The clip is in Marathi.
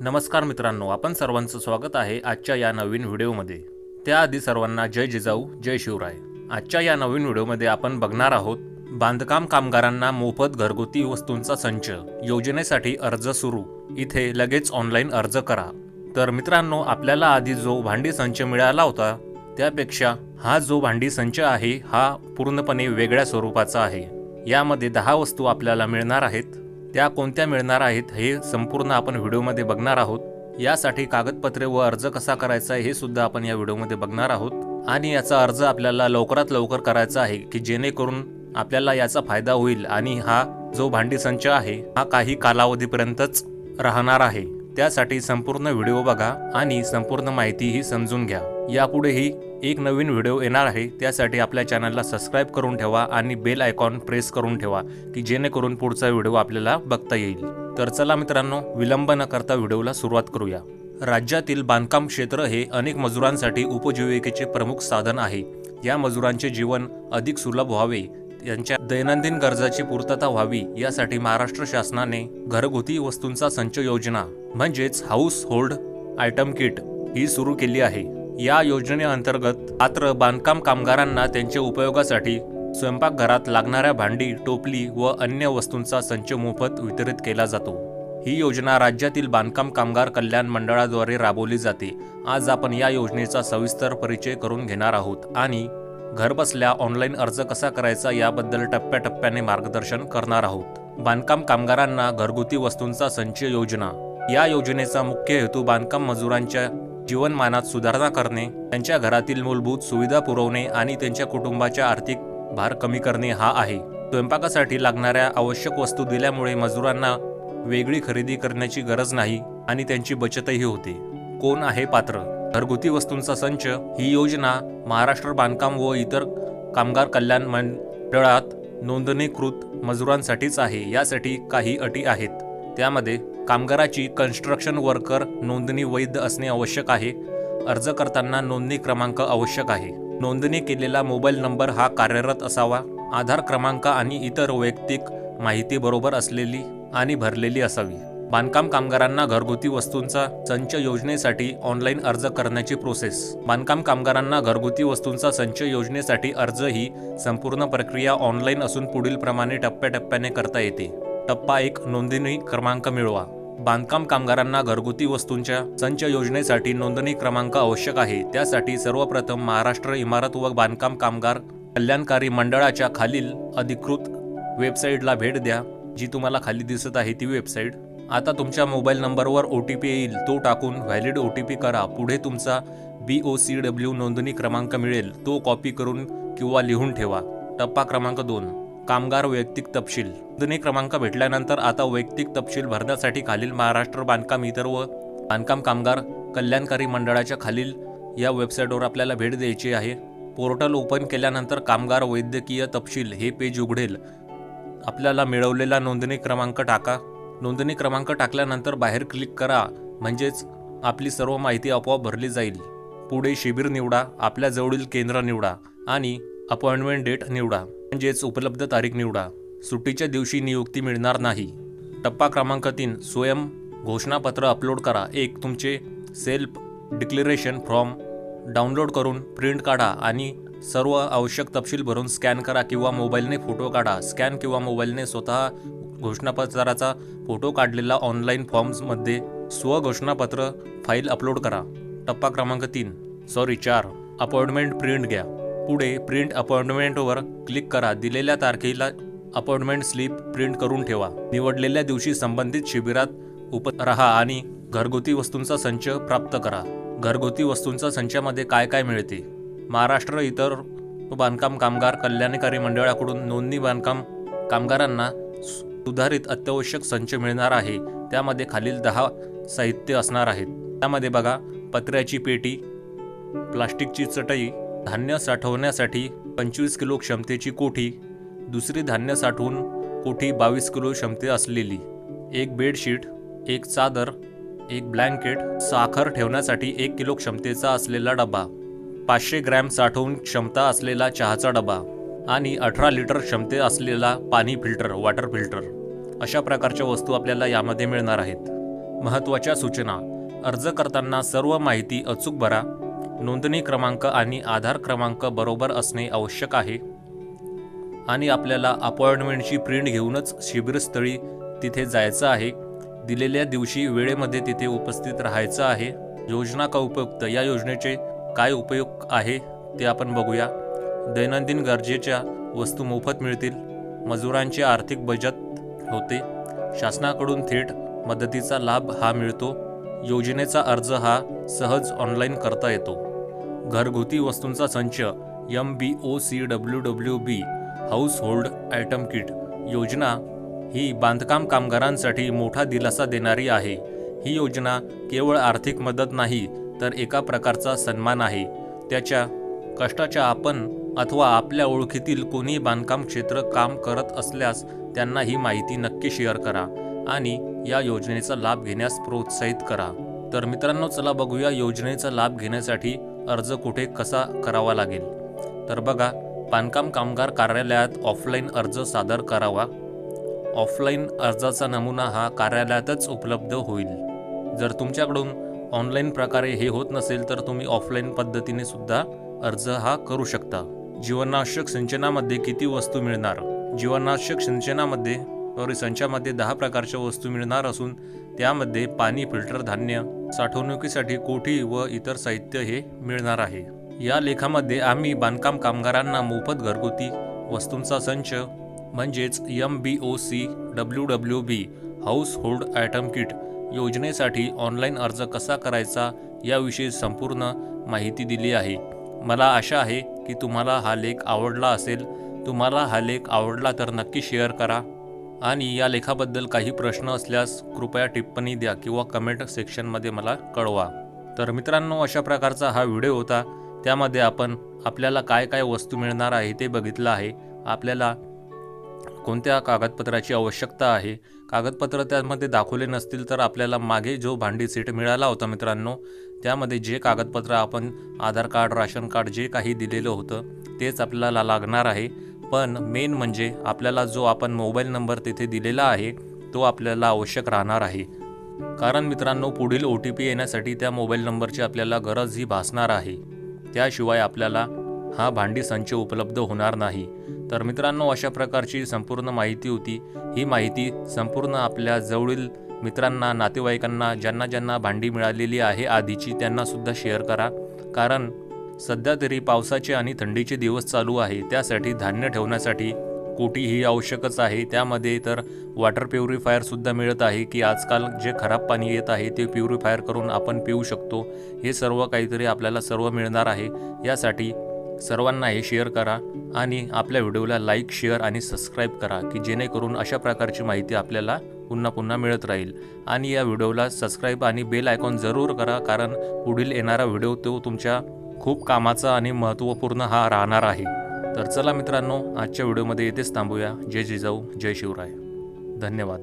नमस्कार मित्रांनो आपण सर्वांचं स्वागत आहे आजच्या या नवीन व्हिडिओमध्ये. त्याआधी सर्वांना जय जिजाऊ जय शिवराय. आजच्या या नवीन व्हिडिओमध्ये आपण बघणार आहोत बांधकाम कामगारांना मोफत घरगुती वस्तूंचा संच योजनेसाठी अर्ज सुरू. इथे लगेच ऑनलाईन अर्ज करा. तर मित्रांनो आपल्याला आधी जो भांडी संच मिळाला होता त्यापेक्षा हा जो भांडी संच आहे हा पूर्णपणे वेगळ्या स्वरूपाचा आहे. यामध्ये दहा वस्तू आपल्याला मिळणार आहेत. त्या कोणत्या मिळणार आहेत हे संपूर्ण आपण व्हिडिओमध्ये बघणार आहोत. यासाठी कागदपत्रे व अर्ज कसा करायचा हे सुद्धा आपण या व्हिडिओमध्ये बघणार आहोत. आणि याचा अर्ज आपल्याला लवकरात लवकर करायचा आहे की जेणेकरून आपल्याला याचा फायदा होईल आणि हा जो भांडी संच आहे हा काही कालावधीपर्यंतच राहणार आहे. त्यासाठी संपूर्ण व्हिडिओ बघा आणि संपूर्ण माहितीही समजून घ्या. यापुढेही एक नवीन व्हिडिओ येणार आहे त्यासाठी आपल्या चॅनलला सबस्क्राईब करून ठेवा आणि बेल आयकॉन प्रेस करून ठेवा की जेणेकरून पुढचा व्हिडिओ आपल्याला बघता येईल. तर चला मित्रांनो विलंब न करता व्हिडिओला सुरुवात करूया. राज्यातील बांधकाम क्षेत्र हे अनेक मजुरांसाठी उपजीविकेचे प्रमुख साधन आहे. या मजुरांचे जीवन अधिक सुलभ व्हावे यांच्या दैनंदिन गरजाची पूर्तता व्हावी यासाठी महाराष्ट्र शासनाने घरगुती वस्तूंचा संच योजना म्हणजेच हाऊस होल्ड आयटम किट ही सुरू केली आहे. या योजनेअंतर्गत पात्र बांधकाम कामगारांना त्यांच्या उपयोगासाठी स्वयंपाकघरात लागणाऱ्या भांडी टोपली व अन्य वस्तूंचा संच मोफत वितरित केला जातो. ही योजना राज्यातील बांधकाम कामगार कल्याण मंडळाद्वारे राबवली जाते. आज आपण या योजनेचा सविस्तर परिचय करून घेणार आहोत आणि घरबसल्या ऑनलाईन अर्ज कसा करायचा याबद्दल टप्प्याटप्प्याने मार्गदर्शन करणार आहोत. बांधकाम कामगारांना घरगुती वस्तूंचा संचय योजना या योजनेचा मुख्य हेतू बांधकाम मजुरांच्या जीवनमानात सुधारणा करणे त्यांच्या घरातील मूलभूत सुविधा पुरवणे आणि त्यांच्या कुटुंबाच्या आर्थिक भार कमी करणे हा आहे. स्वयंपाकासाठी लागणाऱ्या आवश्यक वस्तू दिल्यामुळे मजुरांना वेगळी खरेदी करण्याची गरज नाही आणि त्यांची बचतही होते. कोण आहे पात्र? घरगुती वस्तूंचा संच ही योजना महाराष्ट्र बांधकाम व इतर कामगार कल्याण मंडळात नोंदणीकृत मजुरांसाठीच आहे. यासाठी काही अटी आहेत. त्यामध्ये कामगाराची कन्स्ट्रक्शन वर्कर नोंदणी वैध असणे आवश्यक आहे. अर्ज करताना नोंदणी क्रमांक आवश्यक आहे. नोंदणी केलेला मोबाईल नंबर हा कार्यरत असावा. आधार क्रमांक आणि इतर वैयक्तिक माहिती बरोबर असलेली आणि भरलेली असावी. बांधकाम कामगारांना घरगुती वस्तूंचा संच योजनेसाठी ऑनलाईन अर्ज करण्याची प्रोसेस बांधकाम कामगारांना घरगुती वस्तूंचा संच योजनेसाठी अर्ज ही संपूर्ण प्रक्रिया ऑनलाईन असून पुढील प्रमाणे टप्प्याटप्प्याने करता येते. टप्पा एक नोंदणी क्रमांक मिळवा. बांधकाम कामगारांना घरगुती वस्तूंच्या संच योजनेसाठी नोंदणी क्रमांक आवश्यक आहे. त्यासाठी सर्वप्रथम महाराष्ट्र इमारत व बांधकाम कामगार कल्याणकारी मंडळाच्या खालील अधिकृत वेबसाईटला भेट द्या. जी तुम्हाला खाली दिसत आहे ती वेबसाईट. आता तुमच्या मोबाईल नंबरवर ओ टी पी येईल. तो टाकून व्हॅलिड ओ टी पी करा. पुढे तुमचा बी ओ सी डब्ल्यू नोंदणी क्रमांक मिळेल. तो कॉपी करून किंवा लिहून ठेवा. टप्पा क्रमांक दोन. कामगार वैयक्तिक तपशील. नोंदणी क्रमांक भेटल्यानंतर आता वैयक्तिक तपशील भरण्यासाठी खालील महाराष्ट्र बांधकाम इतर व बांधकाम कामगार कल्याणकारी मंडळाच्या खालील या वेबसाईटवर आपल्याला भेट द्यायची आहे. पोर्टल ओपन केल्यानंतर कामगार वैद्यकीय तपशील हे पेज उघडेल. आपल्याला मिळवलेला नोंदणी क्रमांक टाका. नोंदणी क्रमांक टाकल्यानंतर बाहेर क्लिक करा. म्हणजेच आपली सर्व माहिती आपोआप भरली जाईल. पुढे शिबिर निवडा. आपल्या जवळील केंद्र निवडा आणि अपॉइंटमेंट डेट निवडा. म्हणजेच उपलब्ध तारीख निवडा. सुट्टीच्या दिवशी नियुक्ती मिळणार नाही. टप्पा क्रमांक तीन स्वयं घोषणापत्र अपलोड करा. एक तुमचे सेल्फ डिक्लेरेशन फॉर्म डाउनलोड करून प्रिंट काढा आणि सर्व आवश्यक तपशील भरून स्कॅन करा किंवा मोबाईलने फोटो काढा. स्कॅन किंवा मोबाईलने स्वतः घोषणापत्राचा फोटो काढलेला ऑनलाईन फॉर्म्समध्ये स्वघोषणापत्र फाईल अपलोड करा. टप्पा क्रमांक तीन सॉरी चार अपॉइंटमेंट प्रिंट घ्या. पुढे प्रिंट अपॉइंटमेंटवर क्लिक करा. दिलेल्या तारखेला अपॉइंटमेंट स्लिप प्रिंट करून ठेवा. निवडलेल्या दिवशी संबंधित शिबिरात उप राहा आणि घरगुती वस्तूंचा संच प्राप्त करा. घरगुती वस्तूंचा संचामध्ये काय काय मिळते? महाराष्ट्र इतर बांधकाम कामगार कल्याणकारी मंडळाकडून नोंदणी बांधकाम कामगारांना सुधारित अत्यावश्यक संच मिळणार आहे. त्यामध्ये खालील दहा साहित्य असणार आहेत. त्यामध्ये बघा पत्र्याची पेटी प्लास्टिकची चटई धान्य साठवण्यासाठी पंचवीस किलो क्षमतेची कोठी दुसरी धान्य साठवून कोठी बावीस किलो क्षमते असलेली एक बेडशीट एक चादर एक ब्लँकेट साखर ठेवण्यासाठी एक किलो क्षमतेचा असलेला डबा पाचशे ग्रॅम साठवून क्षमता असलेला चहाचा डबा आणि अठरा लिटर क्षमते असलेला पाणी फिल्टर वॉटर फिल्टर अशा प्रकारच्या वस्तू आपल्याला यामध्ये मिळणार आहेत. महत्त्वाच्या सूचना. अर्ज करताना सर्व माहिती अचूक भरा. नोंदणी क्रमांक आणि आधार क्रमांक बरोबर असणे आवश्यक आहे. आणि आपल्याला अपॉइंटमेंटची प्रिंट घेऊनच शिबिरस्थळी तिथे जायचं आहे. दिलेल्या दिवशी वेळेमध्ये तिथे उपस्थित राहायचं आहे. योजना का उपयुक्त? या योजनेचे काय उपयोग आहे ते आपण बघूया. दैनंदिन गरजेच्या वस्तू मोफत मिळतील. मजुरांची आर्थिक बचत होते. शासनाकडून थेट मदतीचा लाभ हा मिळतो. योजनेचा अर्ज हा सहज ऑनलाईन करता येतो. घरगुती वस्तूंचा संच M B O C W W B household item kit योजना ही बांधकाम कामगारांसाठी मोठा दिलासा देणारी आहे. ही योजना केवळ आर्थिक मदत नाही तर एका प्रकारचा सन्मान आहे. त्याच्या कष्टाच्या आपण अथवा आपल्या ओळखीतील कोणी बांधकाम क्षेत्र काम करत असल्यास त्यांना ही माहिती नक्की शेअर करा आणि या योजनेचा लाभ घेण्यास प्रोत्साहित करा. तर मित्रांनो चला बघूया योजनेचा लाभ घेण्यासाठी अर्ज कुठे कसा करावा लागेल? तर बघा बांधकाम कामगार कार्यालयात ऑफलाईन अर्ज सादर करावा. ऑफलाईन अर्जाचा नमुना हा कार्यालयातच उपलब्ध होईल. जर तुमच्याकडून ऑनलाईन प्रकारे हे होत नसेल तर तुम्ही ऑफलाईन पद्धतीने सुद्धा अर्ज हा करू शकता. जीवनावश्यक सिंचनामध्ये किती वस्तू मिळणार? जीवनावश्यक सिंचनामध्ये सॉरी संचामध्ये दहा प्रकारच्या वस्तू मिळणार असून त्यामध्ये पाणी फिल्टर धान्य साठवणुकीसाठी कोठी व इतर साहित्य हे मिळणार आहे. या लेखामध्ये आम्ही बांधकाम कामगारांना मोफत घरगुती वस्तूंचा संच म्हणजेच M B O C W W B household item kit योजनेसाठी ऑनलाईन अर्ज कसा करायचा याविषयी संपूर्ण माहिती दिली आहे. मला आशा आहे की तुम्हाला हा लेख आवडला असेल. तुम्हाला हा लेख आवडला तर नक्की शेअर करा. आणि या लेखाबद्दल काही प्रश्न असल्यास कृपया टिप्पणी द्या किंवा कमेंट सेक्शनमध्ये मला कळवा. तर मित्रांनो अशा प्रकारचा हा व्हिडिओ होता. त्यामध्ये आपण आपल्याला काय काय वस्तू मिळणार आहे ते बघितलं आहे. आपल्याला कोणत्या कागदपत्राची आवश्यकता आहे? कागदपत्र त्यामध्ये दाखवले नसतील तर आपल्याला मागे जो भांडी सीट मिळाला होता मित्रांनो त्यामध्ये जे कागदपत्र आपण आधार कार्ड राशन कार्ड जे काही दिलेलं होतं तेच आपल्याला लागणार आहे. पण मेन म्हणजे आपल्याला जो आपण मोबाईल नंबर तिथे दिलेला आहे तो आपल्याला आवश्यक राहणार आहे. कारण मित्रांनो पुढील ओ टी पी येण्यासाठी त्या मोबाईल नंबरची आपल्याला गरज ही भासणार आहे. त्याशिवाय आपल्याला हा भांडी संच उपलब्ध होणार नाही. तर मित्रांनो अशा प्रकारची संपूर्ण माहिती होती. ही माहिती संपूर्ण आपल्या जवळील मित्रांना नातेवाईकांना ज्यांना ज्यांना भांडी मिळालेली आहे आधीची त्यांनासुद्धा शेअर करा. कारण सध्या तरी पावसाचे आणि थंडीचे दिवस चालू आहे त्यासाठी धान्य ठेवण्यासाठी कोटी ही आवश्यकच आहे. त्यामध्ये तर वॉटर प्युरिफायरसुद्धा मिळत आहे की आजकाल जे खराब पाणी येत आहे ते प्युरिफायर करून आपण पिऊ शकतो. हे सर्व काहीतरी आपल्याला सर्व मिळणार आहे. यासाठी सर्वांना हे शेअर करा आणि आपल्या व्हिडिओला लाईक शेअर आणि सबस्क्राईब करा की जेणेकरून अशा प्रकारची माहिती आपल्याला पुन्हा पुन्हा मिळत राहील. आणि या व्हिडिओला सबस्क्राईब आणि बेल आयकॉन जरूर करा कारण पुढील येणारा व्हिडिओ तो तुमच्या खूप कामाचा आणि महत्त्वपूर्ण हा राहणार आहे. तर चला मित्रांनो आजच्या व्हिडिओमध्ये येथेच थांबूया. जय जिजाऊ जय शिवराय. धन्यवाद.